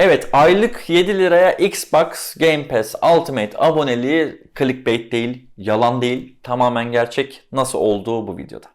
Evet aylık 7 liraya Xbox Game Pass Ultimate aboneliği clickbait değil, yalan değil, tamamen gerçek. Nasıl olduğu bu videoda.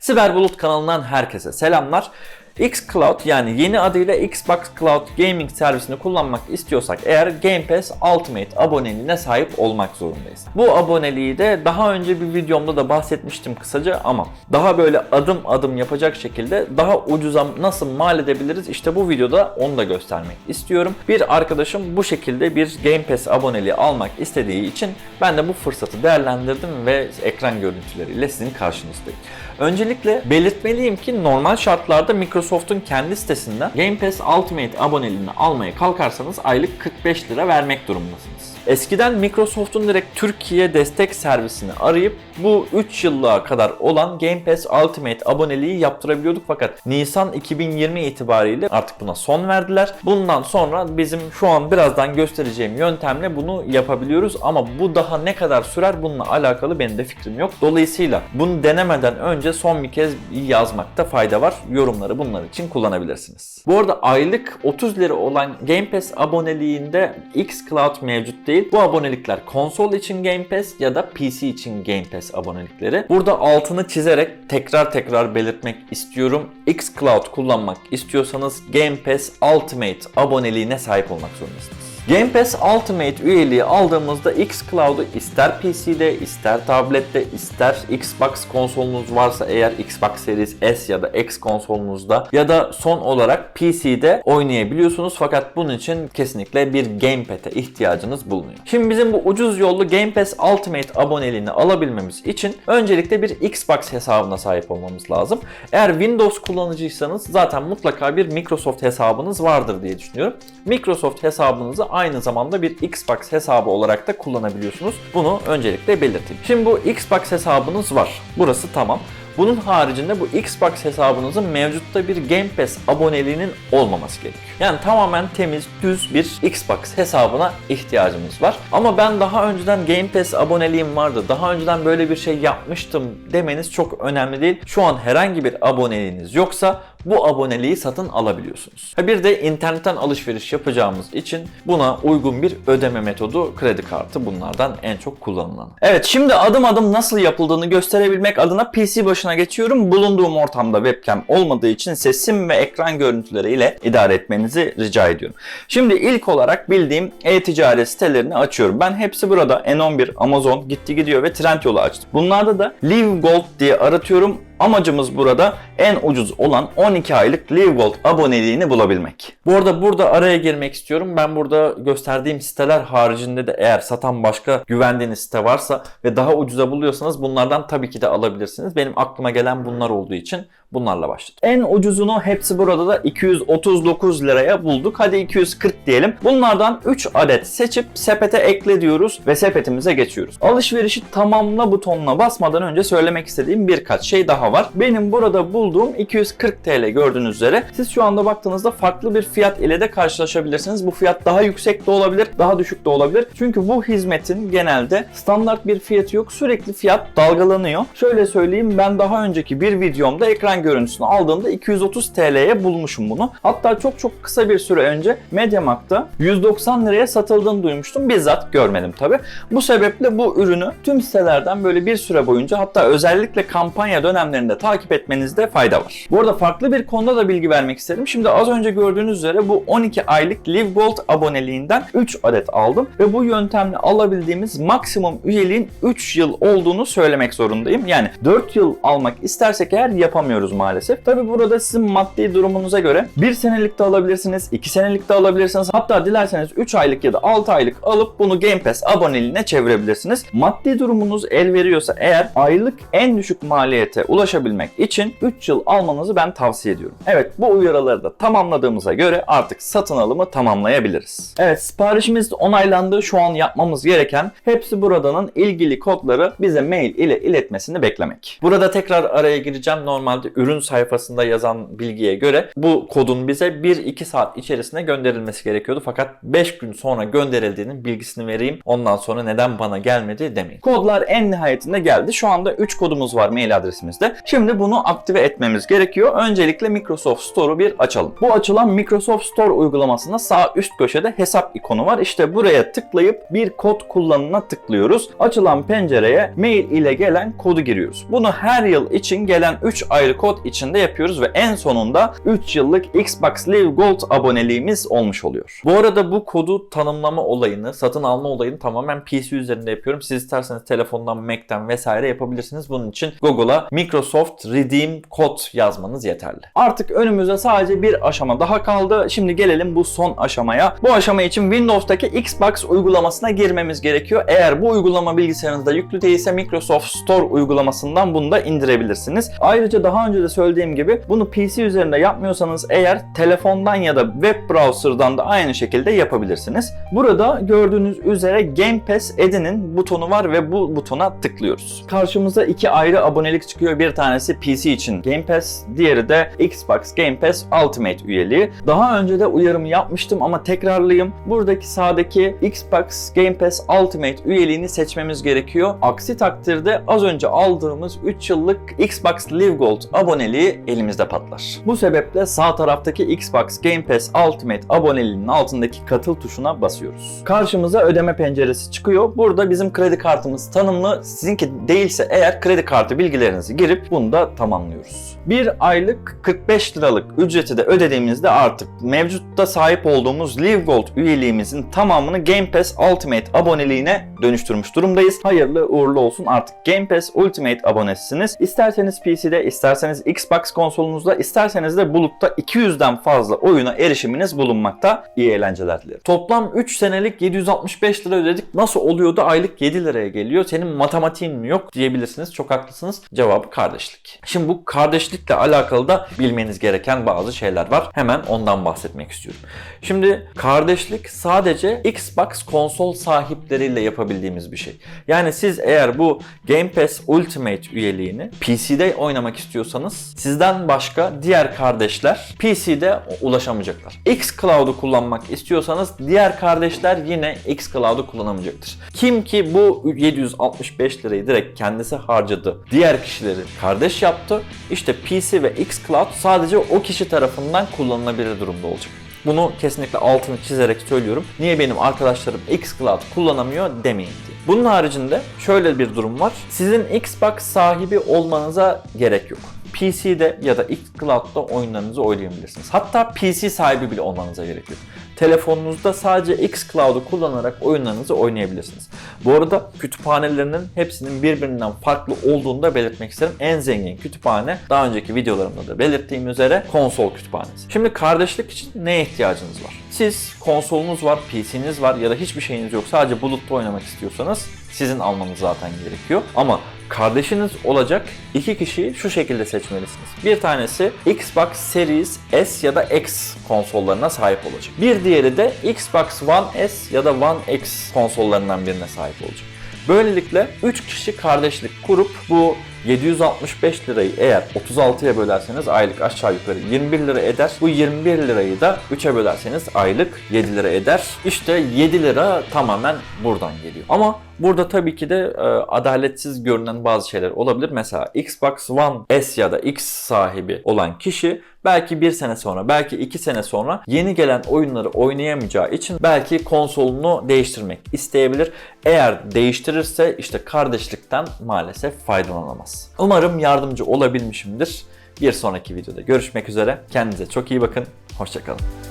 Siber Bulut kanalından herkese selamlar. xCloud yani yeni adıyla Xbox Cloud Gaming servisini kullanmak istiyorsak eğer Game Pass Ultimate aboneliğine sahip olmak zorundayız. Bu aboneliği de daha önce bir videomda da bahsetmiştim kısaca ama daha böyle adım adım yapacak şekilde daha ucuza nasıl mal edebiliriz işte bu videoda onu da göstermek istiyorum. Bir arkadaşım bu şekilde bir Game Pass aboneliği almak istediği için ben de bu fırsatı değerlendirdim ve ekran görüntüleriyle sizin karşınızdayım. Öncelikle belirtmeliyim ki normal şartlarda Microsoft'un kendi sitesinden Game Pass Ultimate aboneliğini almaya kalkarsanız aylık 45 lira vermek durumundasınız. Eskiden Microsoft'un direkt Türkiye destek servisini arayıp bu 3 yıllığa kadar olan Game Pass Ultimate aboneliği yaptırabiliyorduk fakat Nisan 2020 itibariyle artık buna son verdiler. Bundan sonra bizim şu an birazdan göstereceğim yöntemle bunu yapabiliyoruz ama bu daha ne kadar sürer bununla alakalı benim de fikrim yok. Dolayısıyla bunu denemeden önce son bir kez yazmakta fayda var. Yorumları bunlar için kullanabilirsiniz. Bu arada aylık 30 lira olan Game Pass aboneliğinde xCloud mevcut değil. Bu abonelikler konsol için Game Pass ya da PC için Game Pass abonelikleri. Burada altını çizerek tekrar tekrar belirtmek istiyorum. xCloud kullanmak istiyorsanız Game Pass Ultimate aboneliğine sahip olmak zorundasınız. Game Pass Ultimate üyeliği aldığımızda xCloud'u ister PC'de, ister tablette, ister Xbox konsolunuz varsa eğer Xbox Series S ya da X konsolunuzda ya da son olarak PC'de oynayabiliyorsunuz fakat bunun için kesinlikle bir Gamepad'e ihtiyacınız bulunuyor. Şimdi bizim bu ucuz yollu Game Pass Ultimate aboneliğini alabilmemiz için öncelikle bir Xbox hesabına sahip olmamız lazım. Eğer Windows kullanıcıysanız zaten mutlaka bir Microsoft hesabınız vardır diye düşünüyorum. Microsoft hesabınızı aynı zamanda bir Xbox hesabı olarak da kullanabiliyorsunuz. Bunu öncelikle belirteyim. Şimdi bu Xbox hesabınız var. Burası tamam. Bunun haricinde bu Xbox hesabınızın mevcutta bir Game Pass aboneliğinin olmaması gerekiyor. Yani tamamen temiz, düz bir Xbox hesabına ihtiyacımız var. Ama ben daha önceden Game Pass aboneliğim vardı, daha önceden böyle bir şey yapmıştım demeniz çok önemli değil. Şu an herhangi bir aboneliğiniz yoksa bu aboneliği satın alabiliyorsunuz. Bir de internetten alışveriş yapacağımız için buna uygun bir ödeme metodu kredi kartı bunlardan en çok kullanılan. Evet şimdi adım adım nasıl yapıldığını gösterebilmek adına PC başına geçiyorum. Bulunduğum ortamda webcam olmadığı için sesim ve ekran görüntüleriyle idare etmenizi rica ediyorum. Şimdi ilk olarak bildiğim e-ticaret sitelerini açıyorum. Ben hepsi burada N11, Amazon, Gitti Gidiyor ve Trendyol'u açtım. Bunlarda da Live Gold diye aratıyorum. Amacımız burada en ucuz olan 12 aylık Live aboneliğini bulabilmek. Bu arada burada araya girmek istiyorum. Ben burada gösterdiğim siteler haricinde de eğer satan başka güvendiğiniz site varsa ve daha ucuza buluyorsanız bunlardan tabii ki de alabilirsiniz. Benim aklıma gelen bunlar olduğu için bunlarla başladım. En ucuzunu hepsi burada da 239 liraya bulduk. Hadi 240 diyelim. Bunlardan 3 adet seçip sepete ekle diyoruz ve sepetimize geçiyoruz. Alışverişi tamamla butonuna basmadan önce söylemek istediğim birkaç şey daha var. Benim burada bulduğum 240 TL gördüğünüz üzere. Siz şu anda baktığınızda farklı bir fiyat ile de karşılaşabilirsiniz. Bu fiyat daha yüksek de olabilir, daha düşük de olabilir. Çünkü bu hizmetin genelde standart bir fiyatı yok. Sürekli fiyat dalgalanıyor. Şöyle söyleyeyim ben daha önceki bir videomda ekran görüntüsünü aldığımda 230 TL'ye bulmuşum bunu. Hatta çok çok kısa bir süre önce Mediamarkt'ta 190 liraya satıldığını duymuştum. Bizzat görmedim tabi. Bu sebeple bu ürünü tüm sitelerden böyle bir süre boyunca hatta özellikle kampanya dönemlerinde takip etmenizde fayda var. Bu arada farklı bir konuda da bilgi vermek isterim. Şimdi az önce gördüğünüz üzere bu 12 aylık Live Gold aboneliğinden 3 adet aldım ve bu yöntemle alabildiğimiz maksimum üyeliğin 3 yıl olduğunu söylemek zorundayım. Yani 4 yıl almak istersek eğer yapamıyoruz maalesef. Tabi burada sizin maddi durumunuza göre 1 senelik de alabilirsiniz, 2 senelik de alabilirsiniz. Hatta dilerseniz 3 aylık ya da 6 aylık alıp bunu Game Pass aboneliğine çevirebilirsiniz. Maddi durumunuz el veriyorsa eğer aylık en düşük maliyete ulaşabilmek için 3 yıl almanızı ben tavsiye ediyorum. Evet bu uyarıları da tamamladığımıza göre artık satın alımı tamamlayabiliriz. Evet siparişimiz onaylandı. Şu an yapmamız gereken hepsi buradanın ilgili kodları bize mail ile iletmesini beklemek. Burada tekrar araya gireceğim. Normalde ürün sayfasında yazan bilgiye göre bu kodun bize 1-2 saat içerisinde gönderilmesi gerekiyordu. Fakat 5 gün sonra gönderildiğinin bilgisini vereyim. Ondan sonra neden bana gelmedi demeyin. Kodlar en nihayetinde geldi. Şu anda 3 kodumuz var mail adresimizde. Şimdi bunu aktive etmemiz gerekiyor. Öncelikle Microsoft Store'u bir açalım. Bu açılan Microsoft Store uygulamasında sağ üst köşede hesap ikonu var. İşte buraya tıklayıp bir kod kullanına tıklıyoruz. Açılan pencereye mail ile gelen kodu giriyoruz. Bunu her yıl için gelen 3 ayrı kod içinde yapıyoruz ve en sonunda 3 yıllık Xbox Live Gold aboneliğimiz olmuş oluyor. Bu arada bu kodu tanımlama olayını, satın alma olayını tamamen PC üzerinde yapıyorum. Siz isterseniz telefondan, Mac'ten vesaire yapabilirsiniz. Bunun için Google'a Microsoft Redeem Code yazmanız yeterli. Artık önümüzde sadece bir aşama daha kaldı. Şimdi gelelim bu son aşamaya. Bu aşama için Windows'taki Xbox uygulamasına girmemiz gerekiyor. Eğer bu uygulama bilgisayarınızda yüklü değilse Microsoft Store uygulamasından bunu da indirebilirsiniz. Ayrıca daha önce de söylediğim gibi bunu PC üzerinde yapmıyorsanız eğer telefondan ya da web browser'dan da aynı şekilde yapabilirsiniz. Burada gördüğünüz üzere Game Pass edinin butonu var ve bu butona tıklıyoruz. Karşımıza iki ayrı abonelik çıkıyor. Bir tanesi PC için Game Pass, diğeri de Xbox Game Pass Ultimate üyeliği. Daha önce de uyarımı yapmıştım ama tekrarlayayım. Buradaki sağdaki Xbox Game Pass Ultimate üyeliğini seçmemiz gerekiyor. Aksi takdirde az önce aldığımız 3 yıllık Xbox Live Gold aboneliği elimizde patlar. Bu sebeple sağ taraftaki Xbox Game Pass Ultimate aboneliğinin altındaki katıl tuşuna basıyoruz. Karşımıza ödeme penceresi çıkıyor. Burada bizim kredi kartımız tanımlı. Sizinki değilse eğer kredi kartı bilgilerinizi girip bunu da tamamlıyoruz. Bir aylık 45 liralık ücreti de ödediğimizde artık mevcutta sahip olduğumuz Live Gold üyeliğimizin tamamını Game Pass Ultimate aboneliğine dönüştürmüş durumdayız. Hayırlı uğurlu olsun artık Game Pass Ultimate abonesisiniz. İsterseniz PC'de, isterseniz Xbox konsolunuzda, isterseniz de bulutta 200'den fazla oyuna erişiminiz bulunmakta. İyi eğlenceler dilerim. Toplam 3 senelik 765 lira ödedik. Nasıl oluyor da aylık 7 liraya geliyor? Senin matematiğin yok diyebilirsiniz. Çok haklısınız. Cevabı kardeşlik. Şimdi bu kardeşlikle alakalı da bilmeniz gereken bazı şeyler var. Hemen ondan bahsetmek istiyorum. Şimdi kardeşlik sadece Xbox konsol sahipleriyle yapabildiğimiz bir şey. Yani siz eğer bu Game Pass Ultimate üyeliğini PC'de oynamak istiyorsanız sizden başka diğer kardeşler PC'de ulaşamayacaklar. xCloud'u kullanmak istiyorsanız diğer kardeşler yine xCloud'u kullanamayacaktır. Kim ki bu 765 lirayı direkt kendisi harcadı. Diğer kişileri kardeş yaptı. İşte PC ve xCloud sadece o kişi tarafından kullanılabilir durumda olacak. Bunu kesinlikle altını çizerek söylüyorum. Niye benim arkadaşlarım xCloud kullanamıyor demeyin diye. Bunun haricinde şöyle bir durum var. Sizin Xbox sahibi olmanıza gerek yok. PC'de ya da xCloud'da oyunlarınızı oynayabilirsiniz. Hatta PC sahibi bile olmanıza gerek yok. Telefonunuzda sadece xCloud'u kullanarak oyunlarınızı oynayabilirsiniz. Bu arada kütüphanelerinin hepsinin birbirinden farklı olduğunu da belirtmek isterim. En zengin kütüphane daha önceki videolarımda da belirttiğim üzere konsol kütüphanesi. Şimdi kardeşlik için neye ihtiyacınız var? Siz konsolunuz var, PC'niz var ya da hiçbir şeyiniz yok sadece bulutta oynamak istiyorsanız sizin almanız zaten gerekiyor. Ama kardeşiniz olacak iki kişiyi şu şekilde seçmelisiniz. Bir tanesi Xbox Series S ya da X konsollarına sahip olacak. Bir diğeri de Xbox One S ya da One X konsollarından birine sahip olacak. Böylelikle 3 kişi kardeşlik kurup bu 765 lirayı eğer 36'ya bölerseniz aylık aşağı yukarı 21 lira eder. Bu 21 lirayı da 3'e bölerseniz aylık 7 lira eder. İşte 7 lira tamamen buradan geliyor. Ama burada tabii ki de e, adaletsiz görünen bazı şeyler olabilir. Mesela Xbox One S ya da X sahibi olan kişi belki bir sene sonra, belki iki sene sonra yeni gelen oyunları oynayamayacağı için belki konsolunu değiştirmek isteyebilir. Eğer değiştirirse işte kardeşlikten maalesef faydalanamaz. Umarım yardımcı olabilmişimdir. Bir sonraki videoda görüşmek üzere. Kendinize çok iyi bakın. Hoşçakalın.